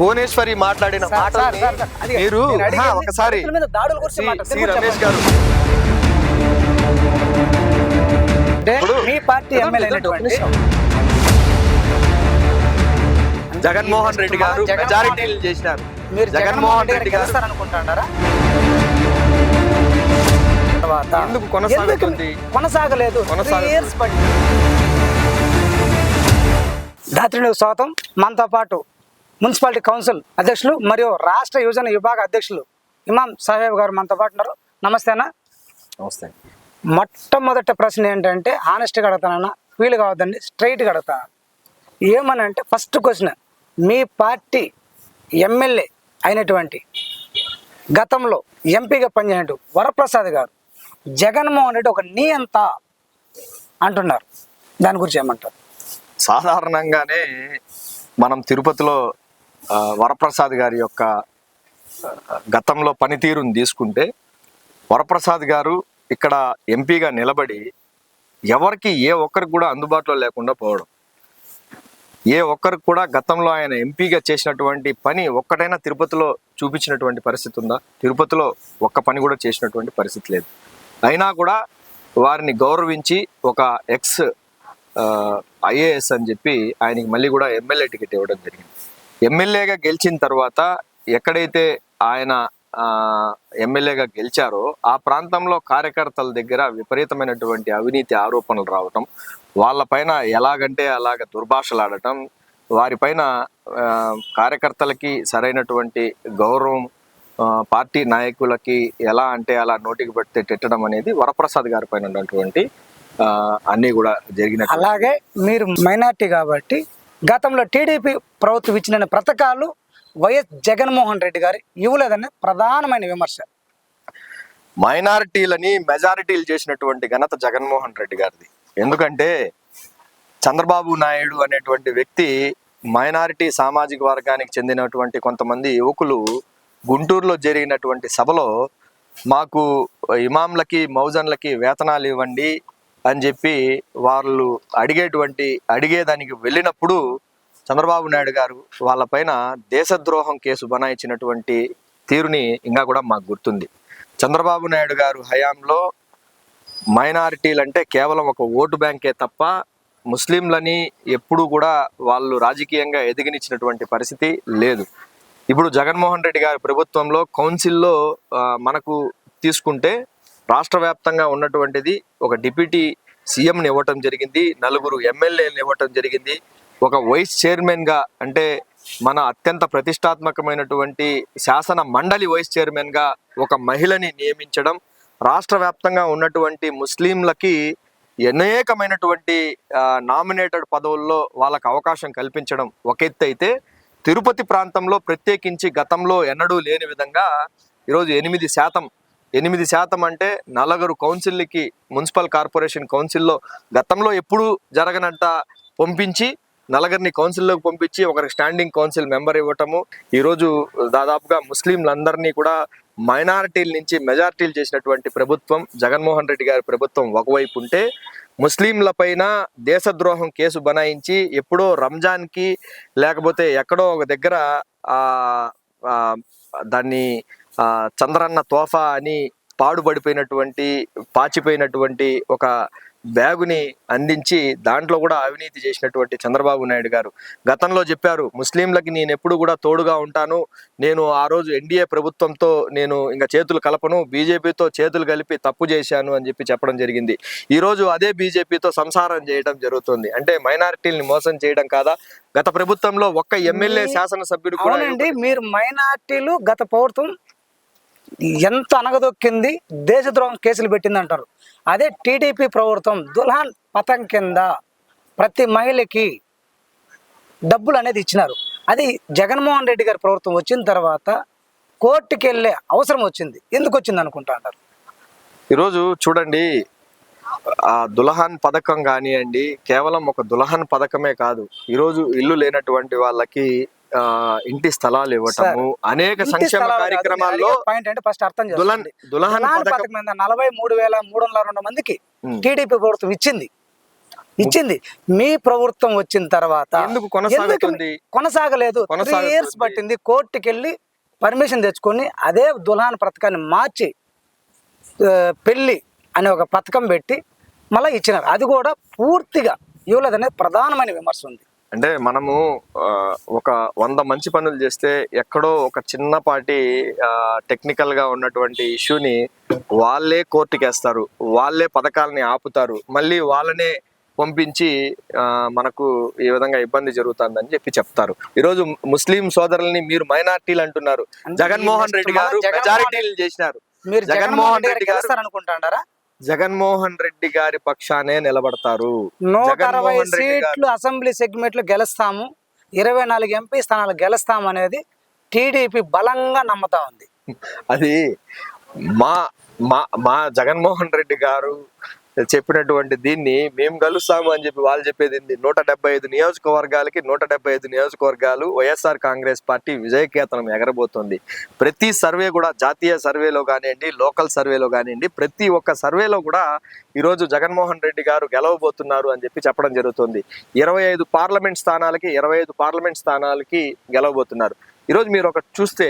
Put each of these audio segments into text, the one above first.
భువనేశ్వరి మాట్లాడిన మాటల్ని అది మీరు ఒకసారి సి- రమేష్. గారు. మీ పార్టీ జగన్మోహన్ రెడ్డి గారు మెజారిటీలు చేసినారు మీరు జగన్మోహన్ రెడ్డి గారు తర్వాత ఎందుకు కొనసాగుతుంది? కొనసాగలేదు? దాత్రిలో స్వాగతం. మనతో పాటు మున్సిపాలిటీ కౌన్సిల్ అధ్యక్షులు మరియు రాష్ట్ర యువజన విభాగ అధ్యక్షులు ఇమాం సాహెబ్ గారు మనతో పాటు ఉన్నారు. నమస్తే అన్న. నమస్తే. మొట్టమొదటి ప్రశ్న ఏంటంటే ఆనెస్ట్గా అడుగుతానన్నా ఫీల్ కావద్దండి స్ట్రైట్గా అడుగుతాను ఏమని అంటే ఫస్ట్ క్వశ్చన్ మీ పార్టీ ఎమ్మెల్యే అయినటువంటి గతంలో ఎంపీగా పనిచేయనట్టు వరప్రసాద్ గారు జగన్మోహన్ రెడ్డి ఒక నియంత అంటున్నారు? దాని గురించి ఏమంటారు? సాధారణంగానే మనం తిరుపతిలో వరప్రసాద్ గారి యొక్క గతంలో పనితీరుని తీసుకుంటే వరప్రసాద్ గారు ఇక్కడ ఎంపీగా నిలబడి ఎవరికి ఏ ఒక్కరికి కూడా అందుబాటులో లేకుండా పోవడం. ఏ ఒక్కరికి కూడా గతంలో ఆయన ఎంపీగా చేసినటువంటి పని ఒక్కటైనా తిరుపతిలో చూపించినటువంటి పరిస్థితి ఉందా? తిరుపతిలో ఒక్క పని కూడా చేసినటువంటి పరిస్థితి లేదు. అయినా కూడా వారిని గౌరవించి ఒక ఎక్స్ ఐఏఎస్ అని చెప్పి ఆయనకి మళ్ళీ కూడా ఎమ్మెల్యే టికెట్ ఇవ్వడం జరిగింది. ఎమ్మెల్యేగా గెలిచిన తర్వాత ఎక్కడైతే ఆయన ఎమ్మెల్యేగా గెలిచారో ఆ ప్రాంతంలో కార్యకర్తల దగ్గర విపరీతమైనటువంటి అవినీతి ఆరోపణలు రావటం వాళ్ళపైన ఎలాగంటే అలాగ దుర్భాషలాడటం వారిపైన కార్యకర్తలకి సరైనటువంటి గౌరవం పార్టీ నాయకులకి ఎలా అంటే అలా నోటికి పెడితే తిట్టడం అనేది వరప్రసాద్ గారి పైన ఉన్నటువంటి అన్నీ కూడా జరిగిన అలాగే మీరు మైనార్టీ కాబట్టి గతంలో టీడీపీ ప్రభుత్వం ఇచ్చిన పథకాలు వైఎస్ జగన్మోహన్ రెడ్డి గారి ఇవ్వలేదని ప్రధానమైన విమర్శ. మైనారిటీలని మెజారిటీలు చేసినటువంటి ఘనత జగన్మోహన్ రెడ్డి గారిది. ఎందుకంటే చంద్రబాబు నాయుడు అనేటువంటి వ్యక్తి మైనారిటీ సామాజిక వర్గానికి చెందినటువంటి కొంతమంది యువకులు గుంటూరులో జరిగినటువంటి సభలో మాకు ఇమాంలకి మౌజన్లకి వేతనాలు ఇవ్వండి అని చెప్పి వాళ్ళు అడిగేటువంటి అడిగేదానికి వెళ్ళినప్పుడు చంద్రబాబు నాయుడు గారు వాళ్ళపైన దేశద్రోహం కేసు బనాయించినటువంటి తీరుని ఇంకా కూడా మాకు గుర్తుంది. చంద్రబాబు నాయుడు గారు హయాంలో మైనారిటీలు అంటే కేవలం ఒక ఓటు బ్యాంకే తప్ప ముస్లింలని ఎప్పుడూ కూడా వాళ్ళు రాజకీయంగా ఎదిగినిచ్చినటువంటి పరిస్థితి లేదు. ఇప్పుడు జగన్మోహన్ రెడ్డి గారి ప్రభుత్వంలో కౌన్సిల్లో మనకు తీసుకుంటే రాష్ట్ర వ్యాప్తంగా ఉన్నటువంటిది ఒక డిప్యూటీ సీఎంని ఇవ్వటం జరిగింది నలుగురు ఎమ్మెల్యేలను ఇవ్వటం జరిగింది. ఒక వైస్ చైర్మన్గా అంటే మన అత్యంత ప్రతిష్టాత్మకమైనటువంటి శాసన మండలి వైస్ చైర్మన్గా ఒక మహిళని నియమించడం రాష్ట్ర వ్యాప్తంగా ఉన్నటువంటి ముస్లింలకి అనేకమైనటువంటి నామినేటెడ్ పదవుల్లో వాళ్ళకు అవకాశం కల్పించడం ఒక ఎత్తు అయితే తిరుపతి ప్రాంతంలో ప్రత్యేకించి గతంలో ఎన్నడూ లేని విధంగా ఈరోజు ఎనిమిది శాతం ఎనిమిది శాతం అంటే నలుగురు కౌన్సిల్కి మున్సిపల్ కార్పొరేషన్ కౌన్సిల్లో గతంలో ఎప్పుడు జరగనంత పంపించి నలుగురిని కౌన్సిల్లోకి పంపించి ఒకరికి స్టాండింగ్ కౌన్సిల్ మెంబర్ ఇవ్వటము. ఈరోజు దాదాపుగా ముస్లింలందరినీ కూడా మైనారిటీల నుంచి మెజారిటీలు చేసినటువంటి ప్రభుత్వం జగన్మోహన్ రెడ్డి గారి ప్రభుత్వం ఒకవైపు ఉంటే ముస్లింల పైన దేశద్రోహం కేసు బనాయించి ఎప్పుడో రంజాన్కి లేకపోతే ఎక్కడో ఒక దగ్గర దాన్ని చంద్రన్న తోఫా అని పాడుపడిపోయినటువంటి పాచిపోయినటువంటి ఒక బ్యాగుని అందించి దాంట్లో కూడా అవినీతి చేసినటువంటి చంద్రబాబు నాయుడు గారు. గతంలో చెప్పారు ముస్లింలకి నేను ఎప్పుడు కూడా తోడుగా ఉంటాను. నేను ఆ రోజు ఎన్డీఏ ప్రభుత్వంతో నేను ఇంకా చేతులు కలపను బీజేపీతో చేతులు కలిపి తప్పు చేశాను అని చెప్పి చెప్పడం జరిగింది. ఈ రోజు అదే బీజేపీతో సంసారం చేయడం జరుగుతుంది. అంటే మైనారిటీల్ని మోసం చేయడం కాదా? గత ప్రభుత్వంలో ఒక్క ఎమ్మెల్యే శాసనసభ్యుడు కూడా మీరు మైనార్టీలు గత ప్రభుత్వం ఎంత అనగదొక్కింది? దేశద్రోహం కేసులు పెట్టింది అంటారు అదే టీడీపీ ప్రభుత్వం దుల్హాన్ పథం కింద ప్రతి మహిళకి డబ్బులు అనేది ఇచ్చినారు. అది జగన్మోహన్ రెడ్డి గారి ప్రభుత్వం వచ్చిన తర్వాత కోర్టుకి వెళ్ళే అవసరం వచ్చింది. ఎందుకు వచ్చింది అనుకుంటా అంటారు? ఈరోజు చూడండి ఆ దులహన్ పథకం కానివ్వండి కేవలం ఒక దులహన్ పథకమే కాదు. ఈరోజు ఇల్లు లేనటువంటి వాళ్ళకి ఇంటి స్థలాలు ఇవ్వటము అనేక సంక్షేమ. కార్యక్రమాల్లో పాయింట్ అంటే ఫస్ట్ అర్థం దులహన్ చేసుకోండి. దులహన్ దుల్హాన్ పథకం మీద నలభై మూడు వేల మూడు వందల రెండు మందికి. టీడీపీ ప్రభుత్వం ఇచ్చింది ఇచ్చింది మీ ప్రభుత్వం వచ్చిన తర్వాత ఎందుకు కొనసాగుతుంది? కొనసాగలేదు త్రీ. ఇయర్స్ పట్టింది కోర్టుకి వెళ్ళి పర్మిషన్ తెచ్చుకొని అదే దులాన్ పథకాన్ని మార్చి పెళ్ళి అనే ఒక పథకం పెట్టి మళ్ళీ ఇచ్చినారు అది కూడా పూర్తిగా ఇవ్వలేదనేది ప్రధానమైన విమర్శ ఉంది అంటే మనము ఒక వంద మంచి పనులు చేస్తే ఎక్కడో ఒక చిన్నపాటి టెక్నికల్గా ఉన్నటువంటి ఇష్యూని వాళ్ళే కోర్టుకి వేస్తారు వాళ్ళే పథకాలని ఆపుతారు. మళ్ళీ వాళ్ళనే పంపించి మనకు ఈ విధంగా ఇబ్బంది జరుగుతుందని చెప్పి చెప్తారు. ఈరోజు ముస్లిం సోదరుల్ని మీరు మైనార్టీలు అంటున్నారు. అంటే జగన్మోహన్ రెడ్డి గారు మెజారిటీలు చేసినారు. మీరు జగన్మోహన్ రెడ్డి గారు అనుకుంటారా జగన్మోహన్ రెడ్డి గారి పక్షానే నిలబడతారు. నూట అరవై సీట్లు అసెంబ్లీ సెగ్మెంట్లు గెలుస్తాము. ఇరవై నాలుగు ఎంపీ స్థానాలు గెలుస్తాము అనేది టీడీపీ బలంగా నమ్ముతా ఉంది. అది మా మా మా జగన్మోహన్ రెడ్డి గారు చెప్పినటువంటి దీన్ని మేము కలుస్తాము అని చెప్పి వాళ్ళు చెప్పేది ఏంది? నూట డెబ్బై ఐదు నియోజకవర్గాలకి నూట డెబ్బై ఐదు నియోజకవర్గాలు వైఎస్ఆర్ కాంగ్రెస్ పార్టీ విజయకేతనం ఎగరబోతోంది. ప్రతి సర్వే కూడా జాతీయ సర్వేలో కానివ్వండి లోకల్ సర్వేలో కానివ్వండి ప్రతి ఒక్క సర్వేలో కూడా ఈరోజు జగన్మోహన్ రెడ్డి గారు గెలవబోతున్నారు అని చెప్పి చెప్పడం జరుగుతుంది. ఇరవై ఐదు పార్లమెంట్ స్థానాలకి ఇరవై ఐదు పార్లమెంట్ స్థానాలకి గెలవబోతున్నారు. ఈరోజు మీరు ఒక చూస్తే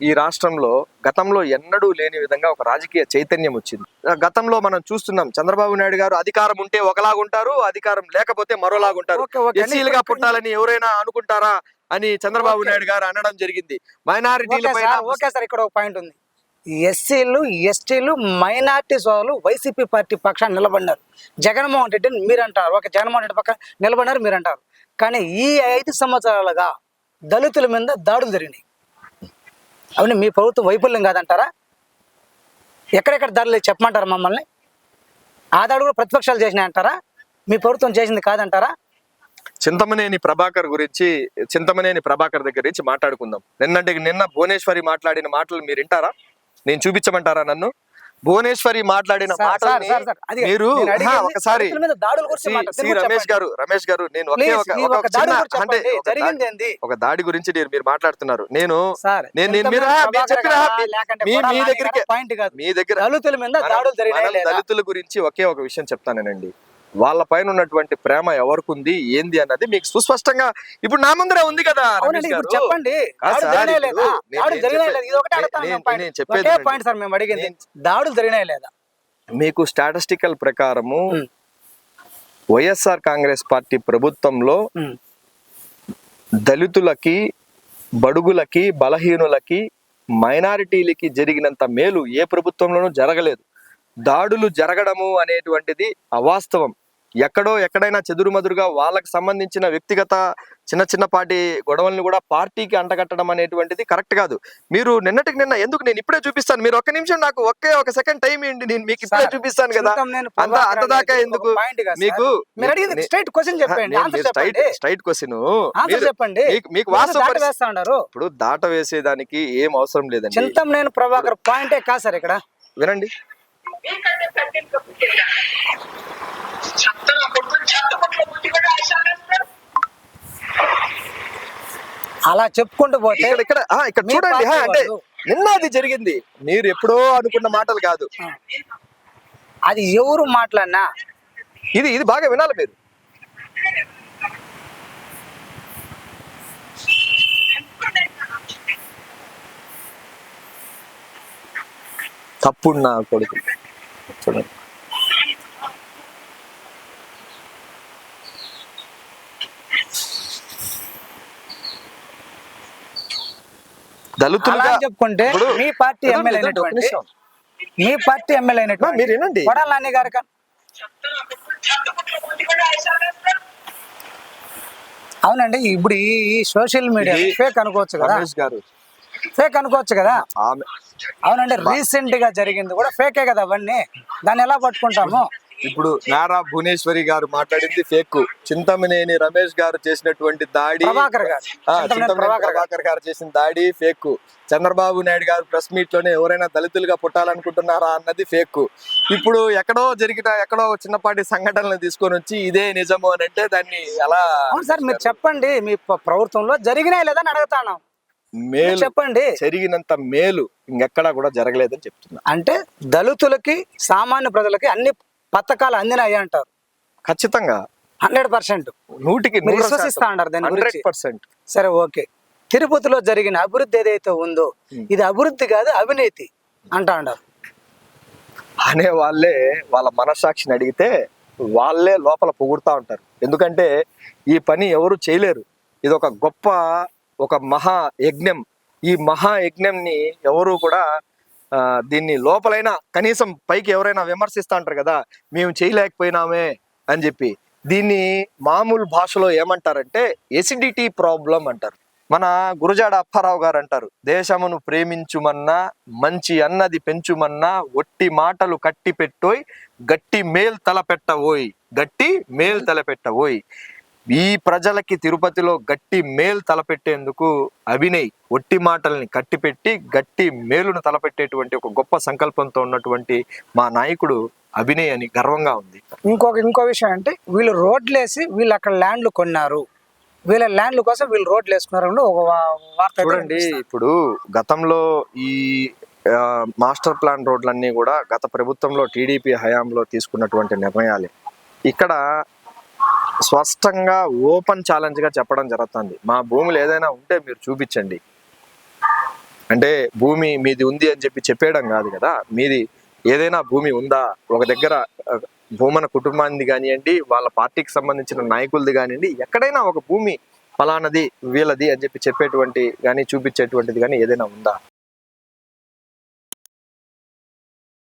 ఈ రాష్ట్రంలో గతంలో ఎన్నడూ లేని విధంగా ఒక రాజకీయ చైతన్యం వచ్చింది. గతంలో మనం చూస్తున్నాం చంద్రబాబు నాయుడు గారు అధికారం ఉంటే ఒకలాగుంటారు అధికారం లేకపోతే మరోలాగుంటారు. ఎస్సీలుగా పుట్టాలని ఎవరైనా అనుకుంటారా అని చంద్రబాబు. నాయుడు గారు అనడం జరిగింది. మైనారిటీల ఓకే పైన సార్ ఓకే సార్ ఇక్కడ ఒక పాయింట్ ఉంది. ఎస్సీలు ఎస్టీలు మైనార్టీ సోదరులు వైసీపీ పార్టీ పక్షాన్ని నిలబడినారు. జగన్మోహన్ రెడ్డిని మీరు అంటారు ఓకే జగన్మోహన్ రెడ్డి పక్కన నిలబడినారు మీరు అంటారు కానీ ఈ ఐదు సంవత్సరాలుగా దళితుల మీద దాడులు జరిగినాయి. అవును మీ ప్రభుత్వం వైఫల్యం కాదంటారా? ఎక్కడెక్కడ ధరలు చెప్పమంటారా మమ్మల్ని? ఆ దాడు కూడా ప్రతిపక్షాలు చేసినాయి అంటారా మీ ప్రభుత్వం చేసింది కాదంటారా? చింతమనేని ప్రభాకర్ గురించి చింతమనేని ప్రభాకర్ దగ్గర నుంచి మాట్లాడుకుందాం. నిన్నటి నిన్న భువనేశ్వరి మాట్లాడిన మాటలు మీరు వింటారా? నేను చూపించమంటారా నన్ను? భువనేశ్వరి మాట్లాడిన అది మీరు ఒకసారి. రమేష్. గారు రమేష్ గారు నేను ఒకే చిన్న అంటే. ఒక దాడి గురించి మీరు మీరు మాట్లాడుతున్నారు. నేను నేను మీ- దగ్గరికి గారా పాయింట్ కాదు. మీ దగ్గర దళితుల గురించి ఒకే ఒక విషయం చెప్తానేనండి వాళ్ళ పైన ఉన్నటువంటి ప్రేమ ఎవరికి ఉంది ఏంది అన్నది మీకు సుస్పష్టంగా ఇప్పుడు నా ముందరే ఉంది కదా. చెప్పండి. నేను- దాడులు జరిగినాయి లేదా? చెప్పేది దాడులు జరిగినాయి మీకు స్టాటిస్టికల్ ప్రకారము. వైఎస్ఆర్ కాంగ్రెస్ పార్టీ ప్రభుత్వంలో. దళితులకి బడుగులకి బలహీనులకి మైనారిటీలకి జరిగినంత మేలు ఏ ప్రభుత్వంలోనూ జరగలేదు. దాడులు జరగడము అనేటువంటిది అవాస్తవం. ఎక్కడో ఎక్కడైనా చెదురుమదురుగా వాళ్ళకి సంబంధించిన వ్యక్తిగత చిన్న చిన్నపాటి గొడవల్ని కూడా పార్టీకి అంటగట్టడం అనేటువంటిది కరెక్ట్ కాదు. మీరు నిన్నటికి నిన్న ఎందుకు నేను ఇప్పుడే చూపిస్తాను? మీరు ఒక్క నిమిషం నాకు ఒకే ఒక సెకండ్ టైం ఇవ్వండి. నేను మీకు ఇప్పుడే చూపిస్తాను కదా. అంత అంత దాకా ఎందుకు. మీకు స్ట్రైట్ క్వశ్చన్ చెప్పండి. ఆన్సర్ స్ట్రైట్ చెప్పండి. స్ట్రైట్ క్వశ్చన్ ఆన్సర్ చెప్పండి. మీకు- వాస్తవ ఇప్పుడు దాట వేసేదానికి ఏం అవసరం లేదండి. చింతం నేను ప్రభాకర్ పాయింటే కాదు సార్ ఇక్కడ. వినండి. అలా చెప్పుకుంటూ పోతే ఇక్కడ ఇక్కడ చూడండి అంటే నిన్న అది జరిగింది. మీరు ఎప్పుడో అనుకున్న మాటలు కాదు. అది ఎవరు మాట్లాడినా? ఇది ఇది బాగా వినాలి మీరు. తప్పుడు నా కొడుకు చూడండి అలా దళితులుగా చెప్పుకుంటే మీ పార్టీ ఎమ్మెల్యే అయినటువంటి. మీ పార్టీ ఎమ్మెల్యే అయినటువంటి మీరు వినండి. కొడాలి నాని గారు అవునండి ఇప్పుడు ఈ సోషల్ మీడియా ఫేక్ అనుకోవచ్చు కదా. గారు. ఫేక్ అనుకోవచ్చు కదా. అవునండి రీసెంట్గా జరిగింది కూడా ఫేకే కదా అవన్నీ. దాన్ని ఎలా పట్టుకుంటాము? ఇప్పుడు నారా భువనేశ్వరి గారు మాట్లాడింది ఫేక్. చింతమనేని రమేష్ గారు చేసినటువంటి దాడి ప్రభాకర్ గారు. చింతమనేని ప్రభాకర్ చేసిన దాడి ఫేక్. చంద్రబాబు నాయుడు గారు ప్రెస్ మీట్లోనే ఎవరైనా దళితులుగా పుట్టాలనుకుంటున్నారా అన్నది ఫేక్. ఇప్పుడు ఎక్కడో జరిగిన ఎక్కడో చిన్నపాటి సంఘటనలు తీసుకొని వచ్చి ఇదే నిజము అని అంటే దాన్ని ఎలా సార్ మీరు చెప్పండి. మీ ప్ర- ప్రభుత్వంలో జరిగినాయి లేదా అని అడుగుతాను. మేలు. చెప్పండి. జరిగినంత మేలు ఇంకెక్కడా కూడా జరగలేదని చెప్తున్నా. అంటే దళితులకి సామాన్య ప్రజలకి అన్ని పథకాలు అందినాయి అంటారు. ఖచ్చితంగా. Hundred percent. నూటికి విశ్వసిస్తా అన్నారు దాని హండ్రెడ్ పర్సెంట్. సరే ఓకే. తిరుపతిలో జరిగిన అభివృద్ధి ఏదైతే ఉందో ఇది అభివృద్ధి కాదు అవినీతి అంటా అన్నారు. అనే వాళ్ళే వాళ్ళ మనస్సాక్షిని అడిగితే వాళ్ళే లోపల పొగుడుతా ఉంటారు. ఎందుకంటే ఈ పని ఎవరు చేయలేరు. ఇది ఒక గొప్ప ఒక మహా యజ్ఞం. ఈ మహా యజ్ఞంని ఎవరు కూడా దీన్ని లోపలైనా కనీసం పైకి ఎవరైనా విమర్శిస్తా ఉంటారు కదా మేము చేయలేకపోయినామే అని చెప్పి. దీన్ని మామూలు భాషలో ఏమంటారంటే ఎసిడిటీ ప్రాబ్లం అంటారు. మన గురుజాడ అప్పారావు గారు అంటారు దేశమును ప్రేమించుమన్నా మంచి అన్నది పెంచుమన్నా ఒట్టి మాటలు కట్టి పెట్టోయ్ గట్టి మేల్ తలపెట్టవోయ్ గట్టి మేల్ తలపెట్టవోయ్. ఈ ప్రజలకి తిరుపతిలో గట్టి మేల్ తలపెట్టేందుకు అభినయ్ ఒట్టి మాటల్ని కట్టిపెట్టి గట్టి మేలును తలపెట్టేటువంటి ఒక గొప్ప సంకల్పంతో ఉన్నటువంటి మా నాయకుడు అభినయ్ అని గర్వంగా ఉంది. ఇంకొక ఇంకో విషయం అంటే వీళ్ళు రోడ్లు వేసి వీళ్ళు అక్కడ ల్యాండ్లు కొన్నారు. వీళ్ళ ల్యాండ్ల కోసం వీళ్ళు రోడ్లు వేసుకున్నారు ఒక వార్త చూడండి. ఇప్పుడు గతంలో ఈ మాస్టర్ ప్లాన్ రోడ్లన్నీ కూడా గత ప్రభుత్వంలో టీడీపీ హయాంలో తీసుకున్నటువంటి నిర్ణయాలే. ఇక్కడ స్పష్టంగా ఓపెన్ ఛాలెంజ్గా చెప్పడం జరుగుతుంది. మా భూములు ఏదైనా ఉంటే మీరు చూపించండి. అంటే భూమి మీది ఉంది అని చెప్పి చెప్పేయడం కాదు కదా. మీది ఏదైనా భూమి ఉందా? ఒక దగ్గర భూమన కుటుంబాన్ని కానివ్వండి వాళ్ళ పార్టీకి సంబంధించిన నాయకులది కానివ్వండి ఎక్కడైనా ఒక భూమి ఫలానది వీళ్ళది అని చెప్పి చెప్పేటువంటి కానీ చూపించేటువంటిది కానీ ఏదైనా ఉందా?